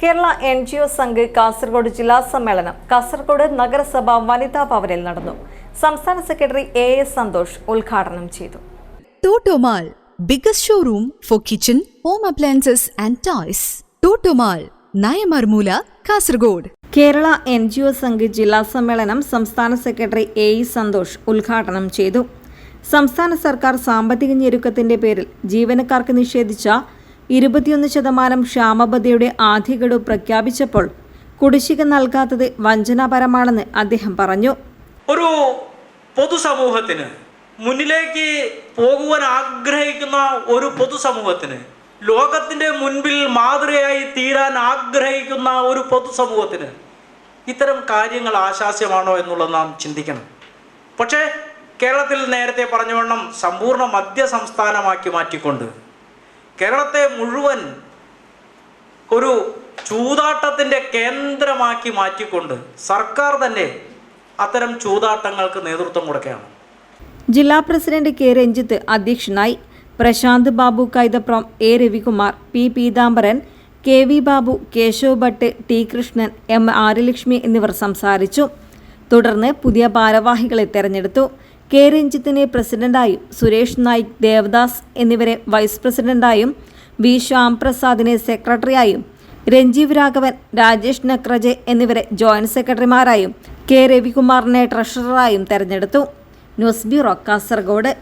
Kerala N G O Sangh Kasaragod ജില്ലാ സമ്മേളനം കാസർഗോഡ് നഗരസഭ വനിതാ ഭവനിൽ നടന്നു. സംസ്ഥാന സെക്രട്ടറി എ എസ് സന്തോഷ് ഉദ്ഘാടനം ചെയ്തു. Totomall biggest showroom for kitchen home appliances and toys. Totomall Nayamarmoola Kasaragod Kerala N G O Sangh ജില്ലാ സമ്മേളനം സംസ്ഥാന സെക്രട്ടറി എ ഇ സന്തോഷ് ഉദ്ഘാടനം ചെയ്തു. സംസ്ഥാന സർക്കാർ സാമ്പത്തിക ഞെരുക്കത്തിന്റെ പേരിൽ ജീവനക്കാർക്ക് നിഷേധിച്ച ഇരുപത്തിയൊന്ന് ശതമാനം ക്ഷാമബദ്ധയുടെ ആദ്യ ഗഡു പ്രഖ്യാപിച്ചപ്പോൾ കുടിശ്ശിക നൽകാത്തത് വഞ്ചനാപരമാണെന്ന് അദ്ദേഹം പറഞ്ഞു. ഒരു പൊതുസമൂഹത്തിന് മുന്നിലേക്ക് പോകുവാൻ ആഗ്രഹിക്കുന്ന ഒരു പൊതുസമൂഹത്തിന് ലോകത്തിന്റെ മുൻപിൽ മാതൃകയായി തീരാൻ ആഗ്രഹിക്കുന്ന ഒരു പൊതുസമൂഹത്തിന് ഇത്തരം കാര്യങ്ങൾ ആശാസ്യമാണോ എന്നുള്ളത് നാം ചിന്തിക്കണം. പക്ഷേ കേരളത്തിൽ നേരത്തെ പറഞ്ഞവണ്ണം സമ്പൂർണ മധ്യ സംസ്ഥാനമാക്കി മാറ്റിക്കൊണ്ട് കേരളത്തെ മുഴുവൻ ഒരു ചൂതാട്ടത്തിന്റെ കേന്ദ്രമാക്കി മാറ്റിക്കൊണ്ട് സർക്കാർ തന്നെ അത്തരം ചൂതാട്ടങ്ങൾക്ക് നേതൃത്വം കൊടുക്കുകയാണ്. ജില്ലാ പ്രസിഡന്റ് കെ രഞ്ജിത്ത് അധ്യക്ഷനായി Prashanth Babu Kaithapram A Ravikumar P Peethambaran K V Babu Keshav Bhat T Krishnan M Aryalakshmi എന്നിവർ സംസാരിച്ചു. തുടർന്ന് പുതിയ ഭാരവാഹികളെ തെരഞ്ഞെടുത്തു. കെ രഞ്ജിത്തിനെ പ്രസിഡന്റായും സുരേഷ് നായിക് ദേവദാസ് എന്നിവരെ വൈസ് പ്രസിഡന്റായും വി ശ്യാംപ്രസാദിനെ സെക്രട്ടറിയായും രഞ്ജീവ് രാഘവൻ രാജേഷ് നക്രജെ എന്നിവരെ ജോയിന്റ് സെക്രട്ടറിമാരായും കെ രവികുമാറിനെ ട്രഷററായും തെരഞ്ഞെടുത്തു. News bureau Kasaragod.